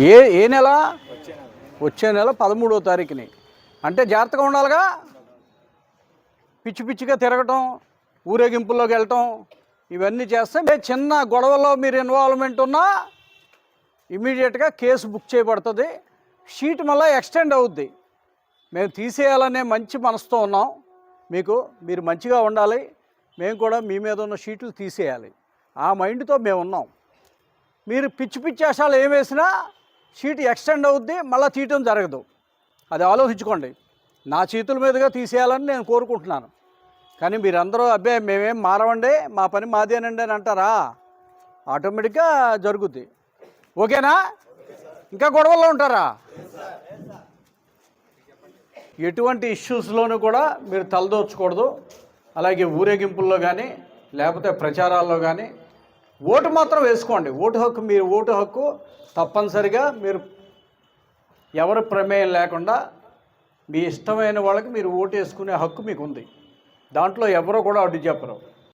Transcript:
ఏ ఏ నెల? వచ్చే నెల పదమూడో తారీఖుని. అంటే జాగ్రత్తగా ఉండాలిగా? పిచ్చి పిచ్చిగా తిరగటం ఊరేగింపుల్లోకి వెళ్ళటం ఇవన్నీ చేస్తే మీ చిన్న గొడవలో మీరు ఇన్వాల్వ్మెంట్ ఉన్నా ఇమీడియట్గా కేసు బుక్ చేయబడుతుంది. షీట్ మళ్ళీ ఎక్స్టెండ్ అవుద్ది. మేము తీసేయాలనే మంచి మనసుతో ఉన్నాం. మీకు మీరు మంచిగా ఉండాలి. మేము కూడా మీ మీద ఉన్న షీట్లు తీసేయాలి. ఆ మైండ్తో మేము ఉన్నాం. మీరు పిచ్చి పిచ్చి వేషాలు ఏం వేసినా షీట్ ఎక్స్టెండ్ అవుద్ది మళ్ళీ తీయటం జరగదు. అది ఆలోచించుకోండి. నా చేతుల మీదుగా తీసేయాలని నేను కోరుకుంటున్నాను. కానీ మీరందరూ అబ్బాయి మేమేం మారవండి మా పని మాదేనండి అని అంటారా? ఆటోమేటిక్గా జరుగుద్ది. ఓకేనా? ఇంకా గొడవల్లో ఉంటారా? ఎటువంటి ఇష్యూస్లోనూ కూడా మీరు తలదోర్చకూడదు అలాగే ఊరేగింపుల్లో కానీ లేకపోతే ప్రచారాల్లో కానీ ఓటు మాత్రం వేసుకోండి. ఓటు హక్కు మీరు ఓటు హక్కు తప్పనిసరిగా మీరు ఎవరి ప్రమేయం లేకుండా మీ ఇష్టమైన వాళ్ళకి మీరు ఓటు వేసుకునే హక్కు మీకు ఉంది దాంట్లో ఎవరో కూడా అడ్డు చెప్పరు.